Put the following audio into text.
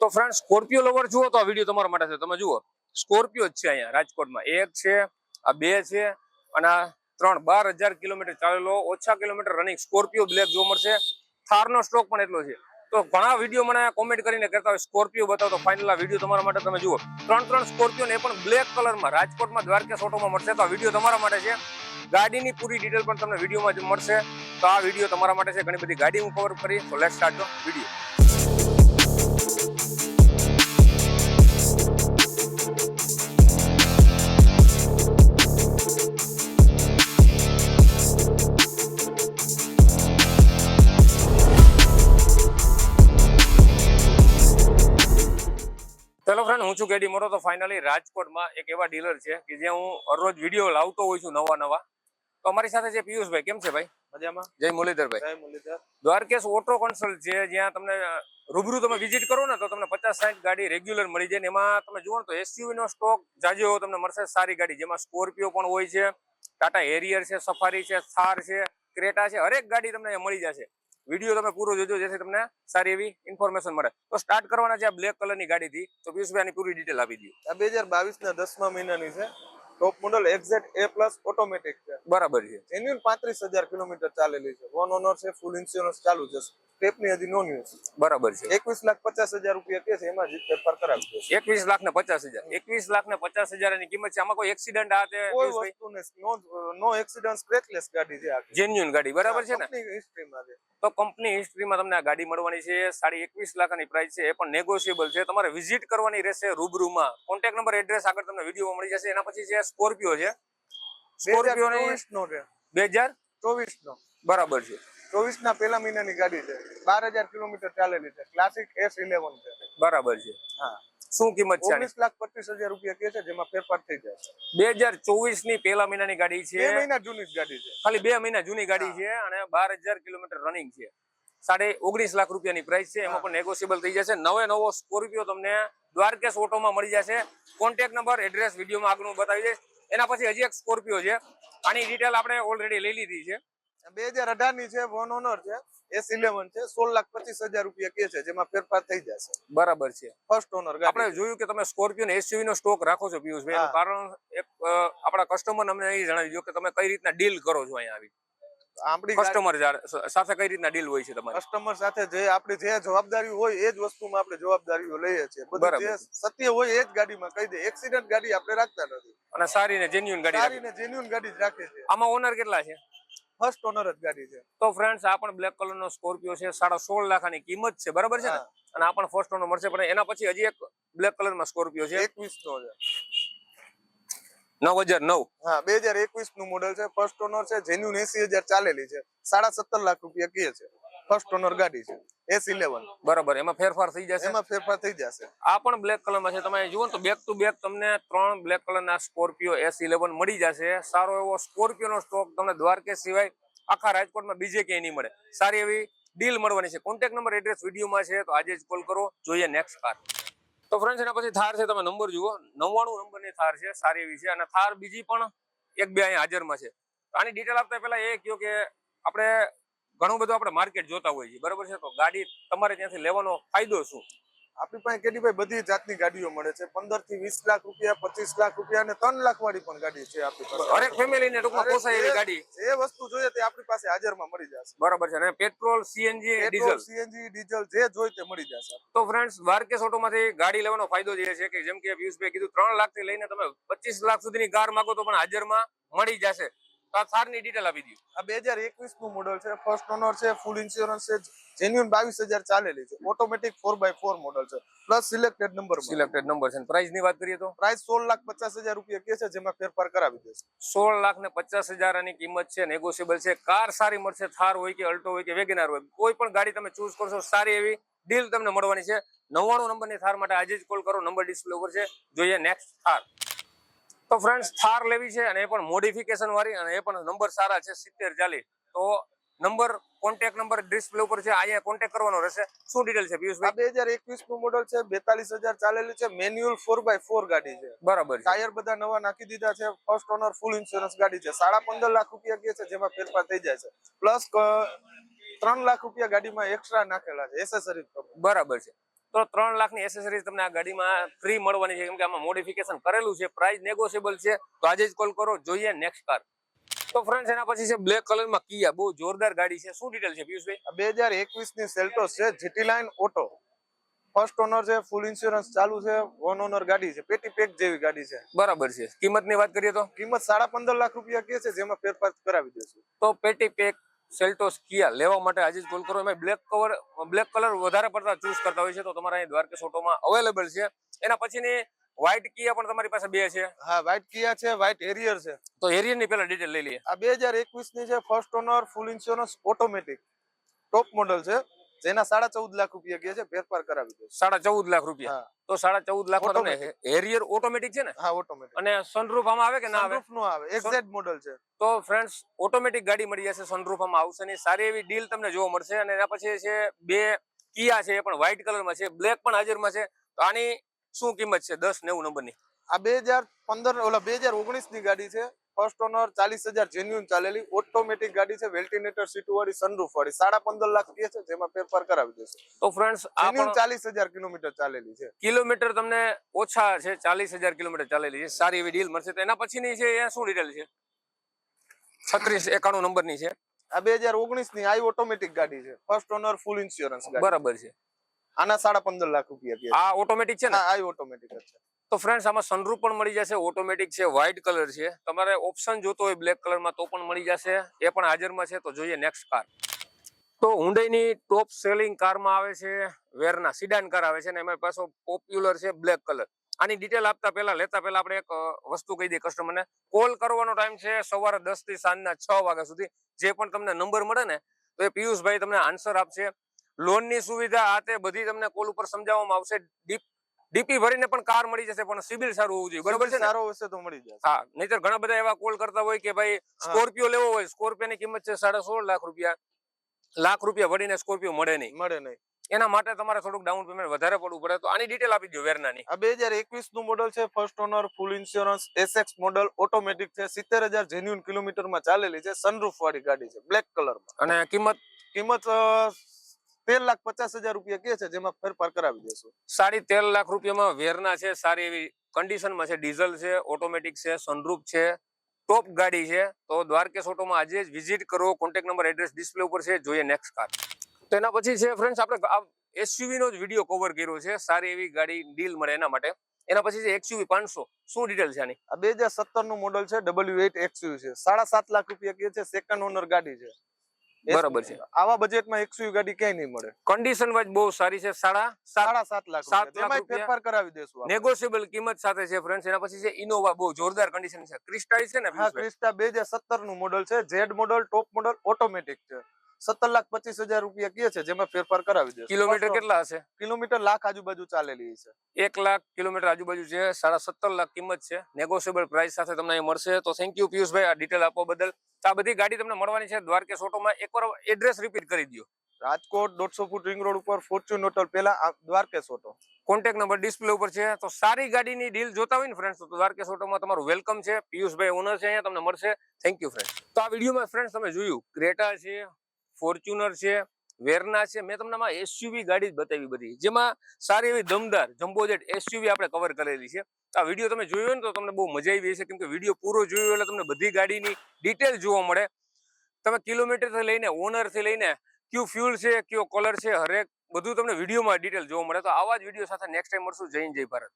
તો friend Scorpio lover જુઓ તો આ વીડિયો તમારા માટે છે. તમે જુઓ સ્કોર્પિયો જ છે અહીંયા, રાજકોટમાં. એક છે, આ બે છે, અને આ ત્રણ, બાર હજાર કિલોમીટર ચાલેલો, ઓછા કિલોમીટર રનિંગ સ્કોર્પિયો બ્લેક જોવા મળશે. થારનો સ્ટોક પણ એટલો છે. તો ઘણા વીડિયો મને કોમેન્ટ કરીને કહેતા હોય સ્કોર્પિયો બતાવો તો ફાઇનલ આ વીડિયો તમારા માટે તમે જુઓ. ત્રણ ત્રણ સ્કોર્પિયો એ પણ બ્લેક કલરમાં રાજકોટમાં દ્વારકેશ ઓટોમાં મળશે. તો આ વીડિયો તમારા માટે છે. ગાડીની પૂરી ડિટેલ પણ તમને વિડીયોમાં જ મળશે. તો આ વીડિયો તમારા માટે છે. ઘણી બધી ગાડી હું કવર કરી તો લેટ સ્ટાર્ટ વીડિયો હું છું કેડી મોટો તો ફાઇનલી રાજકોટમાં એક એવા ડીલર છે કે જ્યાં હું હરરોજ વીડિયો લાવતો હોઉં છું નવા નવા. તો અમારી સાથે છે પિયુષભાઈ. કેમ છે ભાઈ? મજામાં? જય મુરલીધરભાઈ. દ્વારકેશ ઓટો કન્સલ્ટ છે જ્યાં તમને રૂબરૂ તમે વિઝિટ કરો ને તો તમને પચાસ સાઠ ગાડી રેગ્યુલર મળી જાય ને એમાં તમે જુઓ તો એસયુવી નો સ્ટોક જાજો તમને મળશે સારી ગાડી. જેમાં સ્કોર્પિયો પણ હોય છે ટાટા હેરિયર છે સફારી છે થાર છે ક્રેટા છે હરેક ગાડી તમને મળી જશે. વીડિયો તમે પૂરો જોજો, જેથી તમને સારી એવી ઇન્ફોર્મેશન મળે. તો સ્ટાર્ટ કરવાના છે આ બ્લેક કલરની ગાડીથી. તો પિયુષભાઈ આની પૂરી ડિટેલ આપી દઈએ બે હજાર બાવીસ ના દસમા મહિનાની છે. Top model Exter A plus automatic છે. બરાબર છે. જેન્યુઅન પાંત્રીસ હજાર કિલોમીટર ચાલેલી છે. વન ઓનર છે ફૂલ ઇન્સ્યોરન્સ ચાલુ છે. સ્ટેપની હજી નોન યુઝ બરાબર છે. એકવીસ લાખ પચાસ હજાર રૂપિયા કે છે એમાં જ ફેરફાર કરાવી દેશે. એકવીસ લાખ ને પચાસ હજાર. એકવીસ લાખ ને પચાસ હજારની કિંમત છે. આમાં કોઈ એક્સિડન્ટ આ તે કોઈ વસ્તુ નો નો એક્સિડન્ટ સ્ક્રેચલેસ ગાડી છે આખી. જેન્યુન ગાડી. બરાબર છે ને? હિસ્ટ્રીમાં છે. તો કંપની હિસ્ટ્રીમાં તમને આ ગાડી મળવાની છે. સાડી એકવીસ લાખની પ્રાઇસ છે. એ પણ નેગોશિયેબલ છે. તમારે વિઝિટ કરવાની રહેશે રૂબરૂમાં. કોન્ટેક્ટ નંબર એડ્રેસ આગળ તમને વિડીયોમાં મળી જશે. એના પછી છે સ્કોર્પિયો છે. સ્કોર્પિયો નો છે. બે હજાર ચોવીસ નો બરાબર છે. ચોવીસ ના પહેલા મહિનાની ગાડી છે. બાર હજાર કિલોમીટર ચાલેલી છે. ક્લાસિક એસ ઇલેવન છે. બરાબર છે. હા. શું કિંમત છે ઓગણીસ લાખ પચીસ હજાર રૂપિયા કે છે જેમાં ફેરફાર થઈ જાય બે હજાર ચોવીસની પહેલા મહિનાની ગાડી બે છે મહિના જૂની ગાડી છે. ખાલી બે મહિના જૂની ગાડી છે અને બાર હજાર કિલોમીટર રનિંગ છે. સાડે ઓગણીસ લાખ રૂપિયાની પ્રાઇસ છે. એમાં પણ નેગોશિયેબલ થઈ જશે. નવે નવો સ્કોર્પિયો તમને દ્વારકેશ ઓટોમાં મળી જશે. કોન્ટેક નંબર એડ્રેસ વિડીયોમાં આગળ હું બતાવી દઈશ. એના પછી હજી એક સ્કોર્પિયો છે. આની ડિટેલ આપણે ઓલરેડી લઈ લીધી છે. બે હજાર અઢારની છે વન ઓનર છે એસ ઇલેવન છે સોળ લાખ પચીસ હજાર રૂપિયા કે છે જેમાં ફેરફાર થઈ જશે. બરાબર છે. ફર્સ્ટ ઓનર આપણે જોયું કે તમે સ્કોર્પિયો એસયુવી નો સ્ટોક રાખો છો પિયુષભાઈ. કારણ એક આપણા કસ્ટમર અમને એ જણાવી દો કે તમે કઈ રીતના ડીલ કરો છો અહીંયા આવી. આપણી કસ્ટમર સાથે કઈ રીતના ડીલ હોય છે તમારી? કસ્ટમર સાથે જે આપણી જે જવાબદારી હોય એ જ વસ્તુમાં આપણે જવાબદારીઓ લઈએ છીએ. બધું જે સત્ય હોય એ જ ગાડીમાં કહી દે. એક્સિડન્ટ ગાડી આપણે રાખતા નથી. અને સારી ને જેન્યુન ગાડી સારી ને જેન્યુન ગાડી જ રાખીએ છીએ આમાં ઓનર કેટલા છે? ફર્સ્ટ ઓનર જ ગાડી છે. તો ફ્રેન્ડ્સ આ પણ બ્લેક કલર નો સ્કોર્પિયો છે. સાડા સોળ લાખની કિંમત છે. બરાબર છે ને? અને આ પણ ફર્સ્ટ ઓનર મળશે. પણ એના પછી હજી એક બ્લેક કલરમાં સ્કોર્પિયો છે. એકવીસ નો છે. નવ હજાર નવ. હા બે હજાર એકવીસનું મોડલ છે. ફર્સ્ટ ઓનર છે જેન્યુન એસી હજાર ચાલેલી છે. સાડા સત્તર લાખ રૂપિયા કહે છે. ફર્સ્ટ ઓનર ગાડી છે. એસ ઇલેવન બરાબર એમાં ફેરફાર થઈ જશે? એમાં ફેરફાર થઈ જશે. આ પણ બ્લેક કલરમાં છે. તમે જુઓ તો બેક ટુ બેક તમને ત્રણ બ્લેક કલર ના સ્કોર્પિયો એસ ઇલેવન મળી જશે. સારો એવો સ્કોર્પિયો નો સ્ટોક તમને દ્વારકે સિવાય આખા રાજકોટમાં બીજે ક્યાંય નહીં મળે. સારી એવી ડીલ મળવાની છે. કોન્ટેક્ટ નંબર એડ્રેસ વિડીયોમાં છે. તો આજે જ કોલ કરો. જોઈએ નેક્સ્ટ કાર તો ફ્રેન્ડ એના પછી થાર છે, તમે નંબર જુઓ. નવ્વાણું નંબરની થાર છે, સારી એવી છે. અને થાર બીજી પણ એક બે અહીંયા હાજરમાં છે. આની ડિટેલ આપતા પહેલા એ કહ્યું કે આપણે ઘણું બધું આપણે માર્કેટ જોતા હોઈએ છીએ. બરાબર છે? તો ગાડી તમારે ત્યાંથી લેવાનો ફાયદો શું? આપણી પાસે કેડીભાઈ બધી જાતની ગાડીઓ મળે છે. પંદરથી વીસ લાખ રૂપિયા પચીસ લાખ રૂપિયા અને ત્રણ લાખ વાળી પણ ગાડી છે આપણી પાસે. હરેક ફેમિલીને ટૂંકમાં પોસાય એવી ગાડી. જે વસ્તુ જોઈએ તે આપણી પાસે હાજરમાં મળી જશે. બરાબર છે. અને petrol CNG diesel. CNG diesel જે જોઈ તે મળી જશે તો ફ્રેન્ડ્સ દ્વારકેશ ઓટોમાંથી ગાડી લેવાનો ફાયદો જે છે કે જેમ કે પિયુષભાઈ કીધું ત્રણ લાખથી લઈને તમે પચીસ લાખ સુધીની કાર માંગો તો પણ હાજરમાં મળી જશે. આ ડિટેલ આપી દઉં આ બે હજાર એકવીસનું મોડલ છે. ફર્સ્ટ ઓનર છે ફૂલ ઇન્સ્યોરન્સ છે જેન્યુઅન બાવીસ હજાર ચાલેલી છે. Automatic four by four model છે. Plus selected number selected number છે. પ્રાઇસની વાત કરીએ તો? પ્રાઇસ સોળ લાખ પચાસ હજાર રૂપિયા કે છે જેમાં ફેરફાર કરાવી દેશે સોળ લાખ ને પચાસ હજારની કિંમત છે નેગોશિયેબલ છે. કાર સારી મળશે થાર હોય કે અલ્ટો હોય કે વેગેનાર હોય. કોઈ પણ ગાડી તમે ચૂઝ કરશો સારી એવી ડીલ તમને મળવાની છે. નવ્વાણું નંબરની થાર માટે આજે જ કોલ કરો. નંબર ડિસ્પ્લે ઉપર છે. જોઈએ નેક્સ્ટ થાર. તો ફ્રેન્ડ્સ થાર લેવી છે અને એ પણ મોડિફિકેશન વાળી અને એ પણ નંબર સારા છે સિત્તેર ચાલી તો નંબર કોન્ટેક્ટ નંબર ડિસ્પ્લે ઉપર છે અહીંયા કોન્ટેક્ટ કરવાનો રહેશે. શું ડિટેલ છે પિયુષભાઈ? બે હજાર એકવીસનું મોડલ છે બેતાલીસ હજાર ચાલેલું છે મેન્યુઅલ ફોર બાય ફોર ગાડી છે. બરાબર છે. ટાયર બધા નવા નાખી દીધા છે ફર્સ્ટ ઓનર ફૂલ ઇન્સ્યોરન્સ ગાડી છે. સાડા પંદર લાખ રૂપિયા કે છે જેમાં ફેરફાર થઈ જાય છે. પ્લસ ત્રણ લાખ રૂપિયા ગાડીમાં એક્સ્ટ્રા નાખેલા છે એસેસરી બરાબર છે. તો ત્રણ લાખની એસેસરીઝ તમને આ ગાડીમાં ફ્રી મળવાની છે. કેમ કે આમાં મોડિફિકેશન કરેલું છે પ્રાઇસ નેગોશિયેબલ છે. તો આજે જ કોલ કરો જોઈએ નેક્સ્ટ કાર તો ફ્રેન્ડ્સ એના પછી છે બ્લેક કલરમાં કિયા બહુ જોરદાર ગાડી છે. શું ડિટેલ છે પિયુષભાઈ? બે હજાર એકવીસની સેલ્ટોસ છે GT line auto first owner છે ફૂલ ઇન્સ્યોરન્સ ચાલુ છે વન ઓનર ગાડી છે પેટી પેક જેવી ગાડી છે. બરાબર છે. કિંમતની વાત કરીએ તો? કિંમત સાડા પંદર લાખ રૂપિયા કે છે જેમાં ફેરફાર કરાવી દેશું. તો પેટી પેક સેલ્ટોસ કિયા લેવા માટે આજે જ કોલ કરો એમાં બ્લેક કવર બ્લેક કલર વધારે પડતા ચૂઝ કરતા હોય છે. તો તમારા અહીં દ્વારકેશ ઓટોમાં અવેલેબલ છે. એના પછીની વ્હાઇટ કિયા પણ તમારી પાસે બે છે. હા વ્હાઇટ કિયા છે વ્હાઇટ એરિયર છે. તો એરિયનની પહેલા ડિટેલ લઈ લઈએ. આ બે ની છે first owner full insurance automatic top model છે. જેના સાડા ચૌદ લાખ રૂપિયા કે છે ફેરફાર કરાવી દો. સાડા ચૌદ લાખ રૂપિયા. તો સાડા ચૌદ લાખ તમને હેરિયર ઓટોમેટિક છે ને? હા ઓટોમેટિક અને સનરૂફ આમાં આવે કે ના આવે? નો આવે. એક્ઝેક્ટ મોડલ છે. તો ફ્રેન્ડ્સ ઓટોમેટિક ગાડી મળી જશે સનરૂફ આમાં આવશે ને સારી એવી ડીલ તમને જોવા મળશે. અને એના પછી છે બે કિયા છે એ પણ વ્હાઇટ કલરમાં છે. બ્લેક પણ હાજરમાં છે. તો આની શું કિંમત છે? દસ નેવું નંબરની. આ બે હજાર પંદર ઓલા બે હજાર ઓગણીસની ગાડી છે. ફર્સ્ટ ઓનર ચાલીસ હજાર જેન્યુન ચાલેલી. ઓટોમેટિક ગાડી છે વેલ્ટિનેટર સીટ વાળી સનરૂફ વાળી. સાડા પંદર લાખ કે છે જેમાં ફેરફાર કરાવી દેશે. તો ફ્રેન્ડ્સ જેન્યુન ચાલીસ હજાર કિલોમીટર ચાલેલી છે. કિલોમીટર તમને ઓછા છે ચાલીસ હજાર કિલોમીટર ચાલેલી છે. સારી એવી ડીલ મળશે. તો એના પછીની છે એ શું ડિટેલ છે? છત્રીસ એકાણું નંબરની છે. આ બે હજાર ઓગણીસની આઈ ઓટોમેટિક ગાડી છે. ફર્સ્ટ ઓનર ફૂલ ઇન્સ્યોરન્સ બરાબર છે. આના સાડા પંદર લાખ રૂપિયા આ ઓટોમેટિક છે ને? આઈ ઓટોમેટિક છે. તો ફ્રેન્ડ્સ આમાં સનરૂફ પણ મળી જશે ઓટોમેટિક છે વ્હાઇટ કલર છે. તમારે ઓપ્શન જોતો હોય બ્લેક કલરમાં તો પણ મળી જશે. એ પણ હાજરમાં છે, તો જોઈએ નેક્સ્ટ કાર તો હુંડઈની ટોપ સેલિંગ કારમાં આવે છે, વેરના સિડાન કાર આવે છે, અને એમાં પાછો પોપ્યુલર છે બ્લેક કલર આની ડિટેલ આપતા પહેલા, લેતા પહેલા આપણે એક વસ્તુ કહી દઈએ કસ્ટમરને કોલ કરવાનો ટાઈમ છે સવારે દસથી સાંજના છ વાગ્યા સુધી. જે પણ તમને નંબર મળે ને, તો એ પિયુષભાઈ તમને આન્સર આપશે. લોનની સુવિધા આ તે બધી તમને કોલ ઉપર સમજાવવામાં આવશે. ડીપ ડીપી ભરીને પણ કાર મળી જશે પણ સિબિલ સારું હોવું જોઈએ. બરાબર છે સારો હશે તો મળી જશે. હા નહીતર ઘણા બધા એવા કોલ કરતા હોય કે ભાઈ સ્કોર્પિયો લેવો હોય સ્કોર્પિયો ની કિંમત છે સાડા સોળ લાખ રૂપિયા. લાખ રૂપિયા ભરીને સ્કોર્પિયો મળે નહીં. મળે નહીં. એના માટે તમારે થોડુંક ડાઉન પેમેન્ટ વધારે પડવું પડે. તો આની ડિટેલ આપી દો વેરનાની. આ બે હજાર એકવીસનું મોડલ છે first owner full insurance SX model automatic છે સિત્તેર હજાર જેન્યુન કિલોમીટરમાં ચાલેલી છે સનરૂફ વાળી ગાડી છે બ્લેક કલરમાં. અને કિંમત? કિંમત તેર લાખ પચાસ હજાર રૂપિયા કે છે જેમાં ફેરફાર કરાવી દેશો. સાડી તેર લાખ રૂપિયામાં વેરના છે સારી એવી કન્ડિશનમાં છે ડીઝલ છે ઓટોમેટિક છે સનરૂફ છે ટોપ ગાડી છે. તો દ્વારકેશ ઓટોમાં આજે જ વિઝિટ કરો કોન્ટેક્ટ નંબર એડ્રેસ ડિસ્પ્લે ઉપર છે જોઈએ નેક્સ્ટ કાર તો એના પછી છે ફ્રેન્ડ્સ આપણે એસયુવી નો જ વીડિયો કવર કર્યો છે સારી એવી ગાડી ડીલ મળે એના માટે. એના પછી છે એક્સયુવી પાંચસો. શું ડિટેલ છે આની? આ બે હજાર સત્તરનું મોડલ છે ડબલ્યુ એટ એક્સયુ છે. સાડા સાત લાખ રૂપિયા કે છે સેકન્ડ ઓનર ગાડી છે. બરાબર છે. આવા બજેટમાં એક્સયુ ગાડી ક્યાંય નહીં મળે. કન્ડિશન વાઇઝ બહુ સારી છે સાડા સાડા સાત લાખ સાત લાખ ફેરફાર કરાવી દેશું. નેગોશિયેબલ કિંમત સાથે છે ફ્રેન્ડ એના પછી છે ઇનોવા બહુ જોરદાર કન્ડિશન છે. ક્રિસ્ટા છે ને હા ક્રિસ્ટા બે નું મોડલ છે. Z model top model automatic છે. સત્તર લાખ પચીસ હજાર રૂપિયા કે છે જેમાં ફેરફાર કરાવી દે કિલોમીટર કેટલા હશે? કિલોમીટર લાખ આજુબાજુ ચાલેલી છે. એક લાખ કિલોમીટર આજુબાજુ છે સાડા સત્તર લાખ કિંમત છે. નેગોશિયેબલ પ્રાઇસ સાથે તમને મળશે. તો થેન્ક યુ પિયુષભાઈ આ ડિટેલ આપવા બદલ. તો આ બધી ગાડી તમને મળવાની છે દ્વારકેશ ઓટોમાં એકવાર એડ્રેસ રિપીટ કરી દો રાજકોટ દોઢસો ફૂટ રિંગ રોડ ઉપર ફોર્ચ્યુન હોટલ પેલા Dwarkesh auto contact number display ઉપર છે. તો સારી ગાડીની ડીલ જોતા હોય ને ફ્રેન્ડ્સ તો દ્વારકેશ ઓટોમાં તમારું વેલકમ છે. પિયુષભાઈ ઓનર છે અહીંયા તમને મળશે. થેન્ક યુ ફ્રેન્ડ તો આ વિડીયોમાં ફ્રેન્ડ્સ તમે જોયું. ક્રેટા છે ફોર્ચ્યુનર છે, વેરના છે. મેં તમને આમાં એસયુવી ગાડી જ બતાવી બધી. જેમાં સારી એવી દમદાર જમ્બોજેટ એસયુવી આપણે કવર કરેલી છે. આ વીડિયો તમે જોયો ને તો તમને બહુ મજા આવી હશે, કેમ કે વીડિયો પૂરો જોયો એટલે તમને બધી ગાડીની ડિટેલ જોવા મળે. તમે કિલોમીટરથી લઈને ઓનરથી લઈને કયું ફ્યુલ છે, કયો કલર છે, હરેક બધું તમને વિડીયોમાં ડિટેલ જોવા મળે. તો આવા જ વીડિયો સાથે નેક્સ્ટ ટાઈમ મળશું. જય જય ભારત.